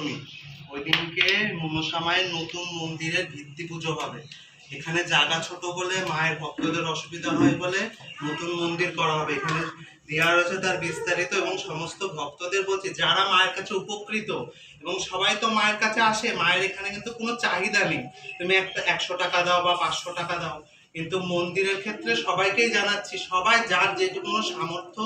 দশমী ওই দিনকে মনসা মায়ের নতুন মন্দিরের ভিত্তি পুজো হবে। এখানে জায়গা ছোট বলে মায়ের ভক্তদের অসুবিধা হয় বলে নতুন মন্দির করা হবে। এখানে দেওয়া রয়েছে তার বিস্তারিত এবং সমস্ত ভক্তদের বলছি, যারা মায়ের কাছে উপকৃত এবং সবাই তো মায়ের কাছে আসে, মায়ের এখানে কিন্তু কোনো চাহিদা নেই। তুমি একটা একশো টাকা দাও বা পাঁচশো টাকা দাও। কিন্তু মন্দিরের ক্ষেত্রে সবাইকেই জানাচ্ছি, সবাই যার যেটুকু সামর্থ্য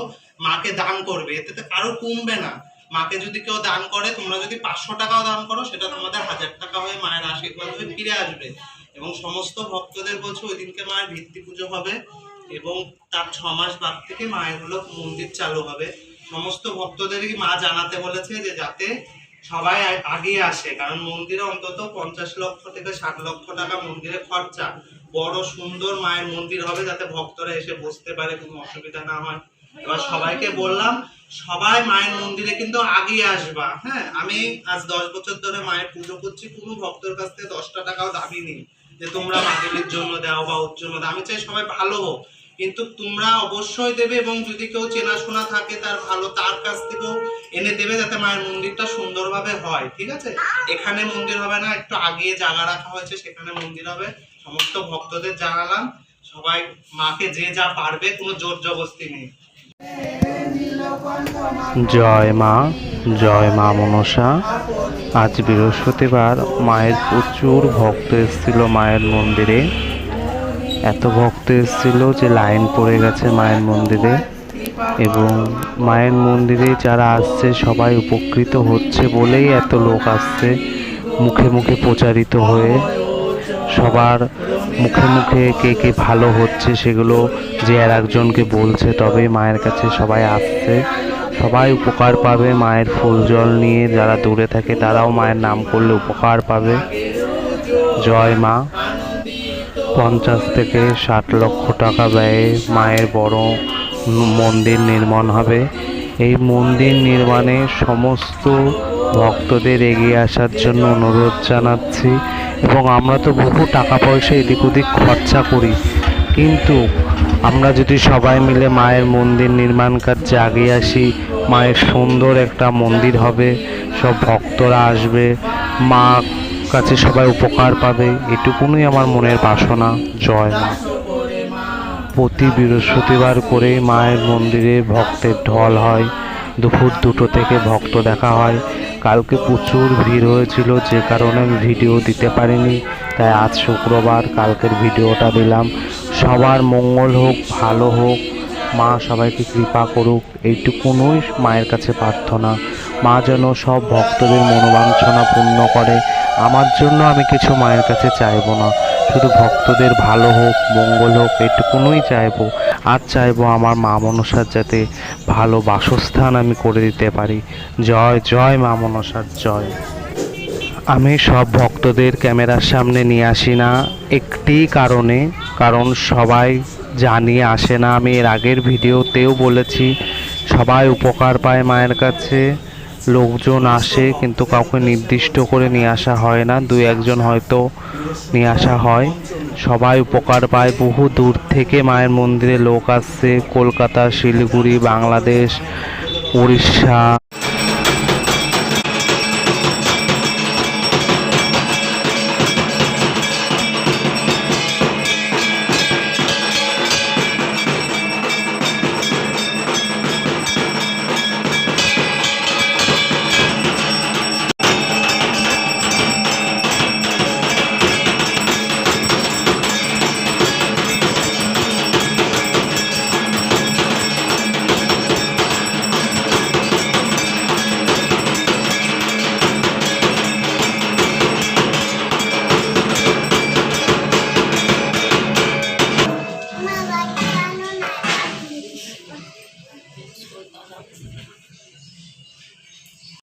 মাকে দান করবে, এতে তো কারও কমবে না। মাকে যদি কেউ দান করে, তোমরা যদি পাঁচশো টাকাও দান করো, সেটা তোমাদের হাজার টাকা হয়ে মায়ের আশীর্বাদ হয়ে ফিরে আসবে। এবং সমস্ত ভক্তদের বলছে, ওই দিনকে মায়ের ভিত্তি পুজো হবে এবং তার ছ মাস বাদ থেকে মায়ের হলো মন্দির চালু হবে। সমস্ত ভক্তদেরই মা জানাতে বলেছে যে যাতে সবাই আগিয়ে আসে, কারণ মন্দিরে অন্তত পঞ্চাশ লক্ষ থেকে ষাট লক্ষ টাকা মন্দিরে খরচা। বড় সুন্দর মায়ের মন্দির হবে, যাতে ভক্তরা এসে বসতে পারে, কোনো অসুবিধা না হয়। এবার সবাইকে বললাম, সবাই মায়ের মন্দিরে কিন্তু আগিয়ে আসবা। হ্যাঁ আমি আজ দশ বছর ধরে মায়ের পুজো করছি, কোনো ভক্তর কাছ থেকে দশটা টাকাও দাবি নেই যে তোমরা মাদেবীর জন্য দাও বা ওর জন্য আমি চাই সবাই ভালো হোক, কিন্তু তোমরা অবশ্যই দেবে এবং যদি কেউ চেনাশোনা থাকে তার ভালো, তার কাছ থেকেও এনে দেবে যাতে মায়ের মন্দিরটা সুন্দরভাবে হয়, ঠিক আছে? এখানে মন্দির হবে না, একটু আগিয়ে জায়গা রাখা হয়েছে, সেখানে মন্দির হবে। সমস্ত ভক্তদের জানালাম, সবাই মাকে যে যা পারবে, কোনো জোর জবস্তি নেই। জয় মা জয় মা মনসা। আজ বৃহস্পতিবার মায়ের প্রচুর ভক্ত এসেছিল মায়ের মন্দিরে। এত ভক্ত এসেছিল যে লাইন পড়ে গেছে মায়ের মন্দিরে। এবং মায়ের মন্দিরে যারা আসছে, সবাই উপকৃত হচ্ছে বলেই এত লোক আসছে, মুখে মুখে প্রচারিত হয়ে। সবার মুখে মুখে কে কে ভালো হচ্ছে সেগুলো যে আর একজনকে বলছে তবেই মায়ের কাছে সবাই আসছে। সবাই উপকার পাবে মায়ের ফুল জল নিয়ে যারা দূরে থাকে তারাও মায়ের নাম করলে উপকার পাবে। জয় মা। পঞ্চাশ থেকে ষাট লক্ষ টাকা ব্যয়ে মায়ের বড় মন্দির নির্মাণ হবে। এই মন্দির নির্মাণে সমস্ত ভক্তদের এগিয়ে আসার জন্য অনুরোধ জানাচ্ছি। এবং আমরা তো বহু টাকা পয়সা এদিক ওদিক খরচা করি। কিন্তু আমরা যদি সবাই মিলে মায়ের মন্দির নির্মাণ কার্যে এগিয়ে আসি, মায়ের সুন্দর একটা মন্দির হবে, সব ভক্তরা আসবে, মা কাছে সবাই উপকার পাবে, এটুকুনই আমার মনের বাসনা, জয় মা। প্রতি বৃহস্পতিবার করে মায়ের মন্দিরে ভক্তের ঢল হয়, দুপুর দুটো থেকে ভক্ত দেখা হয় কালকে প্রচুর ভিড় হয়েছিল, যে কারণে আমি ভিডিও দিতে পারিনি। তাই আজ শুক্রবার কালকের ভিডিওটা দিলাম। সবার মঙ্গল হোক, ভালো হোক, মা সবাইকে কৃপা করুক, এইটুকুনই মায়ের কাছে প্রার্থনা। মা যেন সব ভক্তদের মনোবাঞ্ছনা পূর্ণ করে। আমার জন্য আমি কিছু মায়ের কাছে চাইব না। শুধু ভক্তদের ভালো হোক, মঙ্গল হোক এটুকুনই চাইব। আর চাইব আমার মা মনসার যাতে ভালো বাসস্থান আমি করে দিতে পারি। জয় জয় মা মনসার, জয়। আমি সব ভক্তদের ক্যামেরার সামনে নিয়ে আসি না একটি কারণে, কারণ সবাই জানিয়ে আসে না। আমি এর আগের ভিডিওতেও বলেছি, সবাই উপকার পায় মায়ের কাছে, লোকজন আসে কিন্তু কাউকে নির্দিষ্ট করে নিয়ে আসা হয় না। দুই একজন হয়তো নিয়ে আসা হয়। সবাই উপকার পায়। বহু দূর থেকে মায়ের মন্দিরে লোক আসছে। কলকাতা শিলিগুড়ি বাংলাদেশ উড়িষ্যা।